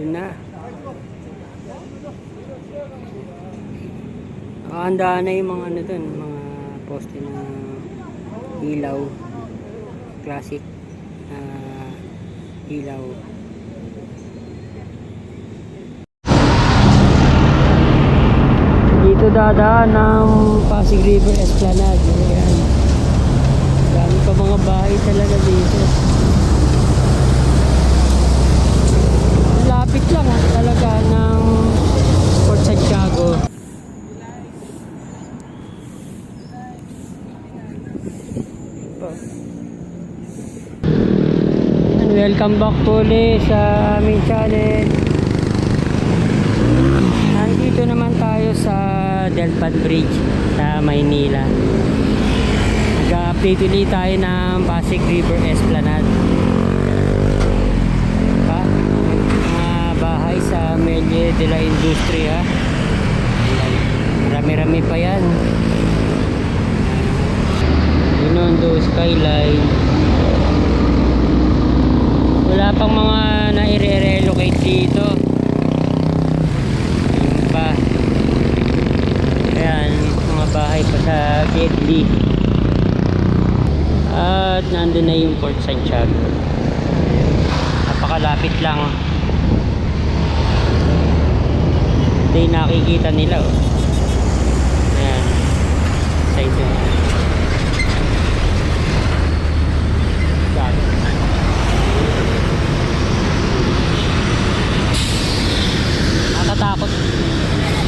Doon na. Nakahandaan na yung mga ano dun, mga poste na ilaw. Classic na ilaw. Dito dadaan ng Pasig River Esplanade. Ayan. Dami pa mga bahay talaga dito. Lapit lang ah, talaga ng Port Santiago. And welcome back po ulit sa aming channel. Nandito naman tayo sa Delpan Bridge sa Maynila. Nag-update ulit tayo ng Pasig River Esplanade. Pa, mga bahay sa Melie de la Industria. Marami-rami pa yan. Binondo Skyline. Wala pang mga na-relocate dito. Yun pa. Ayan, mga bahay pa sa Gedli. At Port Santiago. Napakalapit lang. Yung nakikita nila. Oh. Ayan. Sa ito. Dami. Natatakot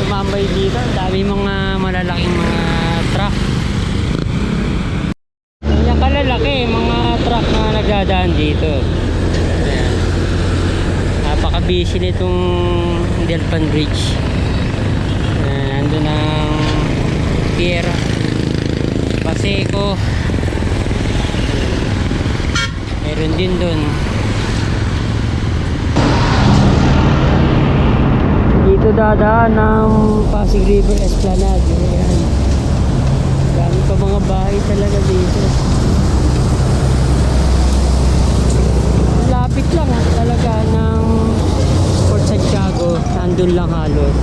tumambay dito. Ang dami mga malalaking mga truck. Yung kalalaki, mga truck na nagdadaan dito. Ayan. Napaka-busy nitong Delpan Bridge. Ayan, nandun ang pier. Paseco. Meron din dun. Dito dadaan ng Pasig River Esplanade. Ayan. Dami pa mga bahay talaga dito. Lapit lang ah, talaga ng Nandun lang halos.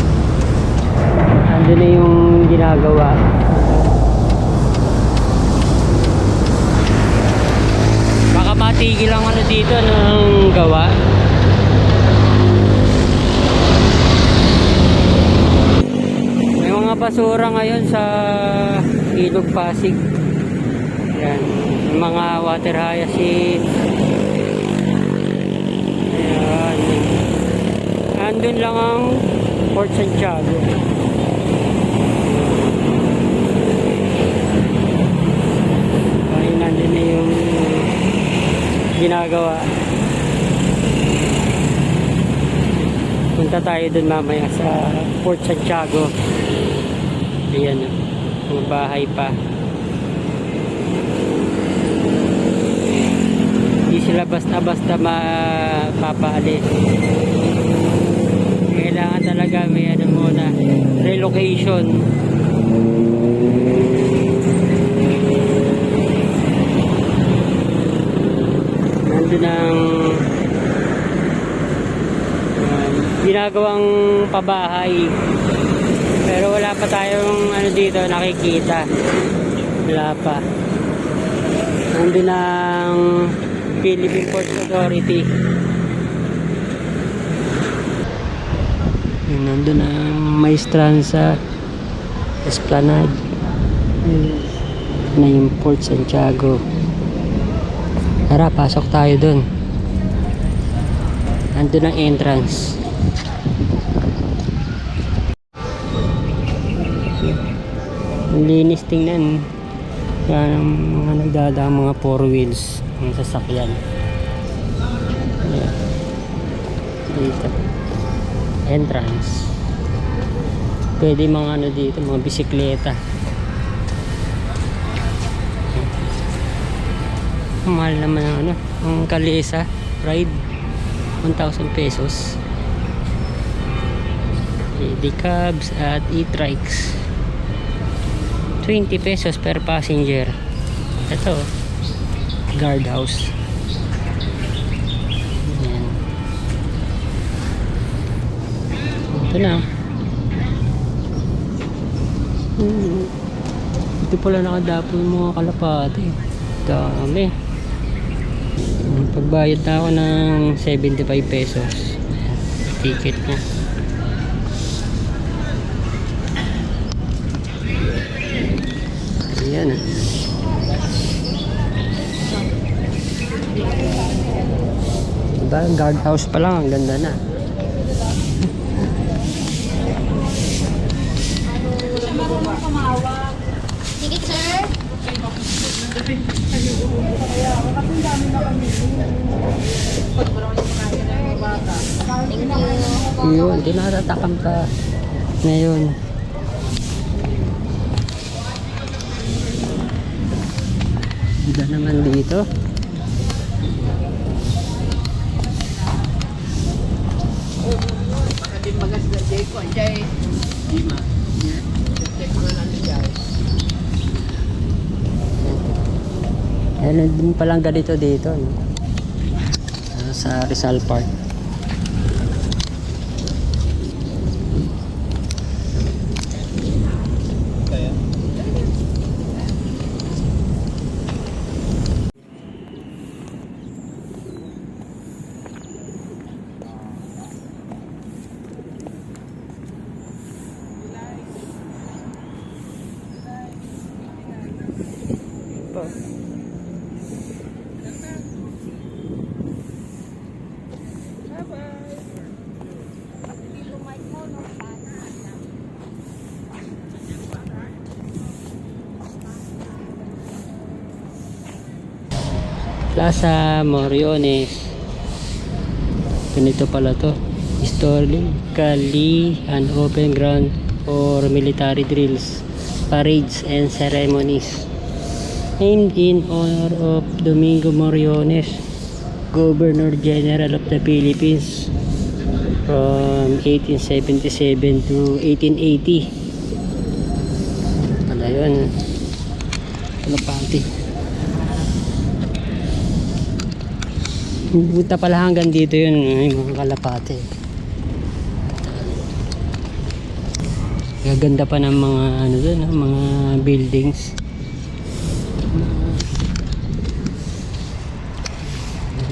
Nandun na yung ginagawa. Baka matigil ang ano dito ng gawa. May mga basura ngayon sa Ilog Pasig. Yan. Mga water hyacinth. Ayan. Andun lang ang Port Santiago. Ay, nandun na yung ginagawa. Punta tayo dun mamaya sa Port Santiago. Ayan, mga bahay pa. Hindi sila basta-basta mapapaalis. Kailangan talaga may ano muna, relocation. Nandun ang um, ginagawang pabahay. Pero wala pa tayong ano dito nakikita. Wala pa. Nandun ang Philippine Ports Authority. Nandun ang Maestranza Esplanade. Na yung Port Santiago. Tara, pasok tayo dun. Nandun ang entrance. Ang linis tingnan. Yan ang mga nagdadaan mga four wheels ng sasakyan. Dito. Entrance. Pwede mga ano dito, mga bisikleta. Mahal naman ang ano, ang kalesa ride 1,000 pesos. Lady cabs at e-trikes 20 pesos per passenger ito guardhouse Ayan. Ito na. Hmm. Ito pala nakadapo yung mga kalapati. Dami. Pagbayad na ako ng 75 pesos. Ticket niya. Ayan ah. Diba? Guardhouse pa lang. Ang ganda na. Ticket, sir. Thank you. Yun, di natatakam ka. Ngayon. Ganda naman dito. Meron din palang ganito dito. No? Sa Rizal Park. Plaza Moriones. Ganito pala to. Historically an open ground for military drills, parades, and ceremonies. Named in honor of Domingo Moriones, Governor General of the Philippines from 1877 to 1880. Pala yun. Kalapati. Punta pala hanggang dito yun, yung mga kalapate. Gaganda pa ng mga ano doon, ah, mga buildings.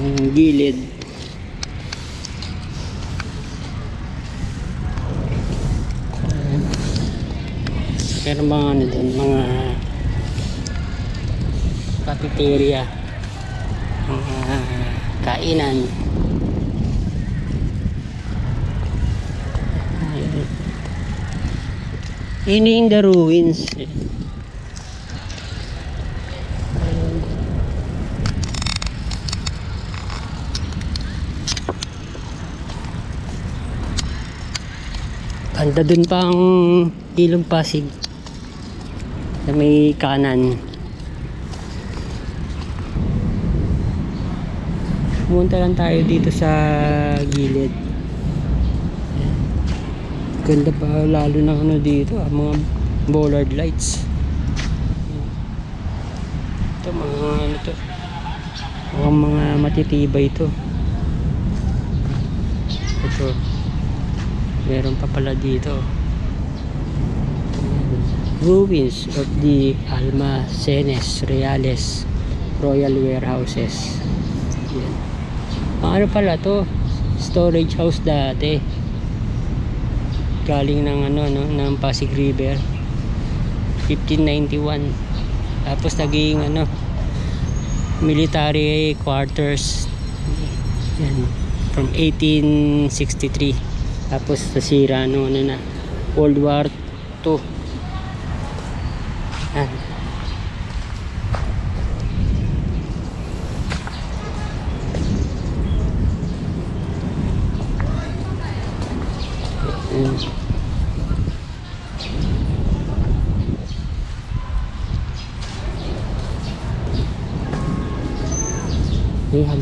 Yung gilid. Pero mga ano doon, mga cafeteria kainan. Ini in the ruins. Banda dun pa ang ilong Pasig. Sa may kanan Pumunta lang tayo dito sa gilid. Ganda pa lalo ng ano dito, ah, mga bollard lights. Ito mga ano to. Mukhang mga matitibay to. Ito. Meron pa pala dito. Ruins of the Almacenes Reales Royal Warehouses. Ayan. Ano pala to? Storage house dati. Galing ng ano no, ng Pasig River. 1591. Tapos naging ano military quarters. Yan. From 1863. Tapos nasira no ano na World War 2. Yan. Yan.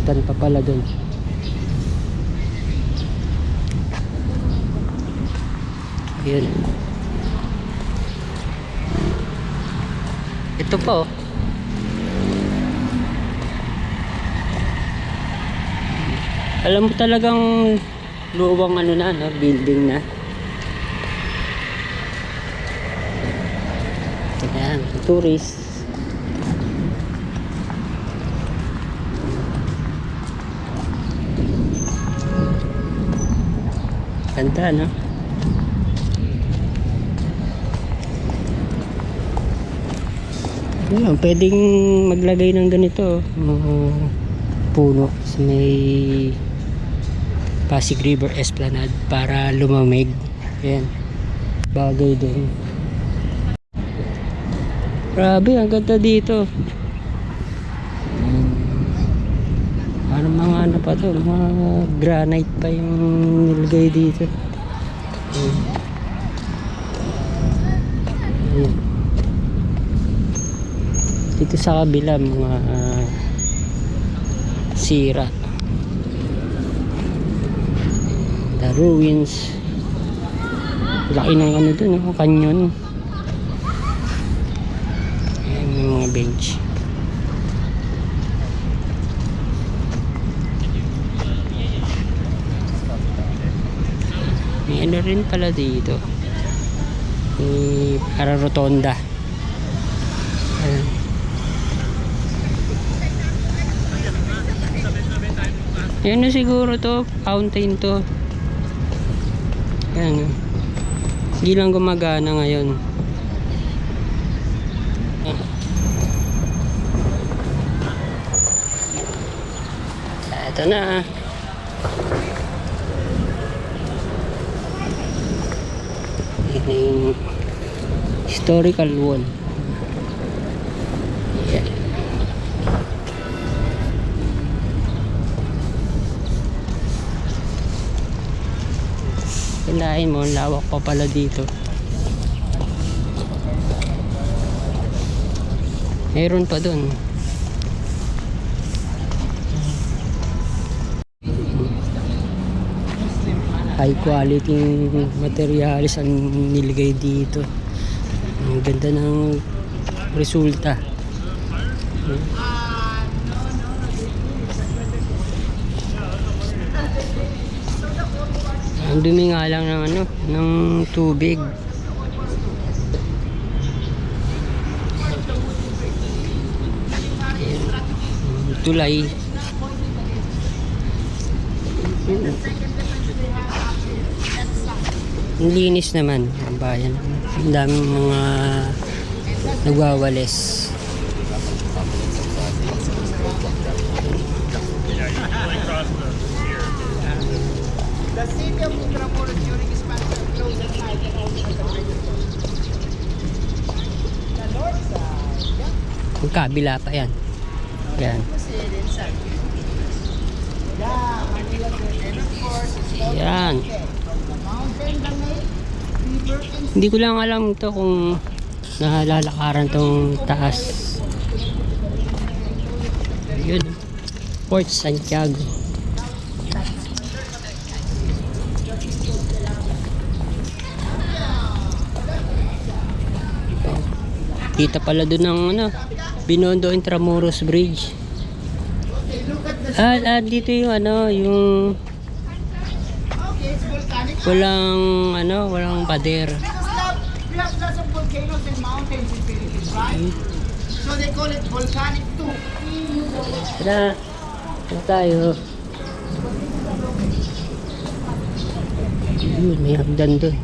Palitan pa pala doon. Ayun. Ito pa oh. Alam mo talagang luwang ano na, no? building na. Ito tourist. Ganda, no? Yun, pwedeng maglagay ng ganito, mga puno sa may Pasig River Esplanade para lumamig. Ayan. Bagay din. Grabe, ang ganda dito. Parang mga ano pa to, mga granite pa yung nilagay dito. Ayan. Dito sa kabila mga ah, sira. The ruins. Laki ng ano dun, oh, canyon. Ayan yung mga bench. May ano rin pala dito. May para rotonda. Ayan. Yan na siguro to, fountain to. Yan. oh. Hindi lang gumagana ngayon. Ito na. Yan na yung historical wall. Yan. Kinain mo, lawak pa pala dito. Meron pa dun. High quality materials ang nilagay dito. Ang ganda ng resulta. Ang dumi nga lang ng ano, ng tubig. Ayan. Yung Tulay. Linis naman ang bayan. Ang daming mga nagwawalis. Yung kabila pa yan. Yan. Yan. Hindi ko lang alam to kung nalalakaran tong taas. Yun. Port Santiago. Kita pala doon ng ano, Binondo Intramuros Bridge. Ah, ah, dito yung ano, yung walang ano, walang pader. Have lots of volcanoes and mountains in Philippines, right? So they call it volcanic too. Tara, tara tayo. Yun, may hagdan doon.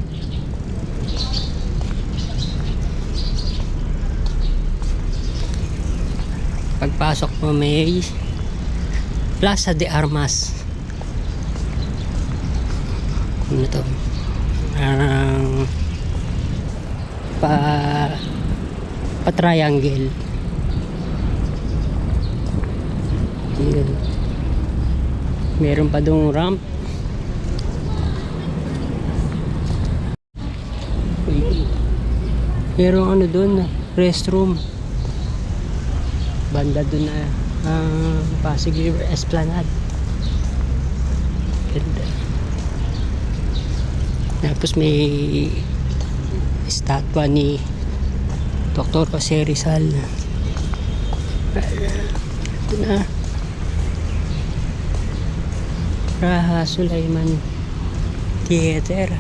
Pagpasok mo may Plaza de Armas. Ano to? Parang pa pa triangle. Yun. Meron pa dong ramp. Merong ano doon, restroom. Banda doon na ah, Pasig River Esplanade. Tapos may estatwa ni Dr. Jose Rizal. Ito na. Raha Sulaiman Theater.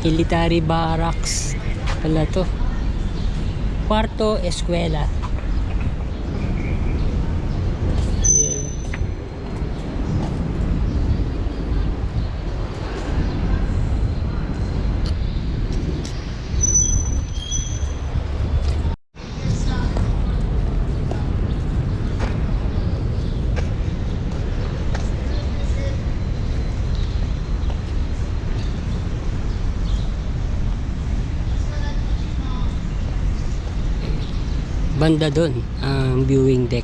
Military Barracks pala to. Cuarto, escuela. Banda doon ang viewing deck.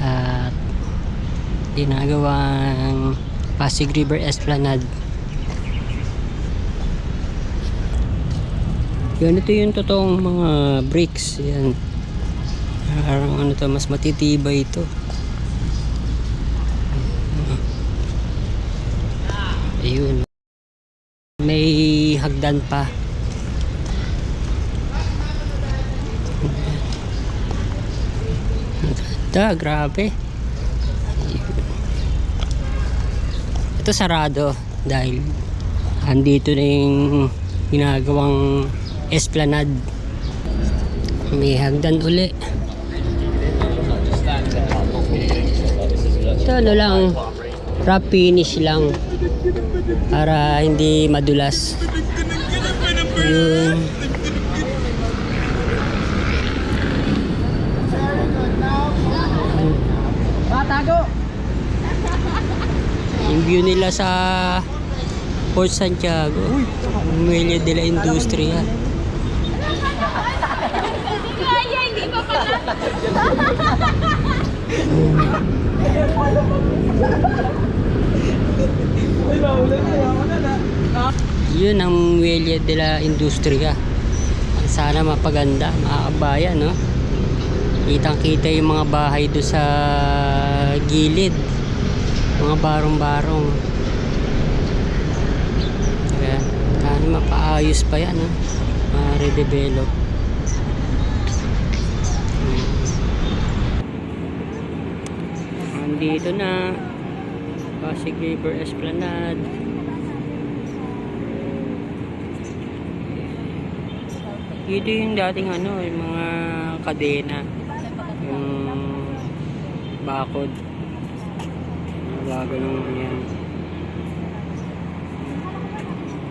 At ginagawang Pasig River Esplanade. Yun ito yung totoong mga bricks yan. Parang ano to mas matitibay ito. Ayun. May hagdan pa Ganda, grabe. Ito sarado dahil andito na yung ginagawang esplanade. May hagdan uli. Ito ano lang, wrap finish lang para hindi madulas. Yun. Matago! Yung view nila sa Port Santiago, Muelle de la Industria. Kaya, hindi pa pala. Yun ang Muelle de la Industria. Sana mapaganda, mga kabayan, no? Kitang kita yung mga bahay do sa gilid. Mga barong-barong. Kaya, mapaayos pa yan, no? Ma-redevelop. Andito na Pasig River Esplanade. Dito yung dating ano, yung mga kadena. Yung bakod. Yung bago nung yan.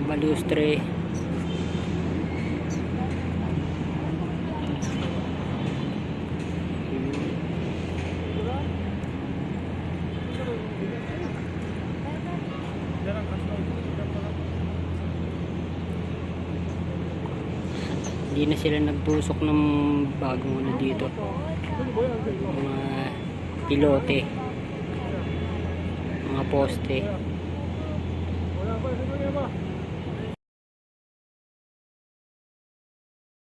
Balustre. Hindi na sila nagtusok ng bagong ano dito. Mga pilote. Poste.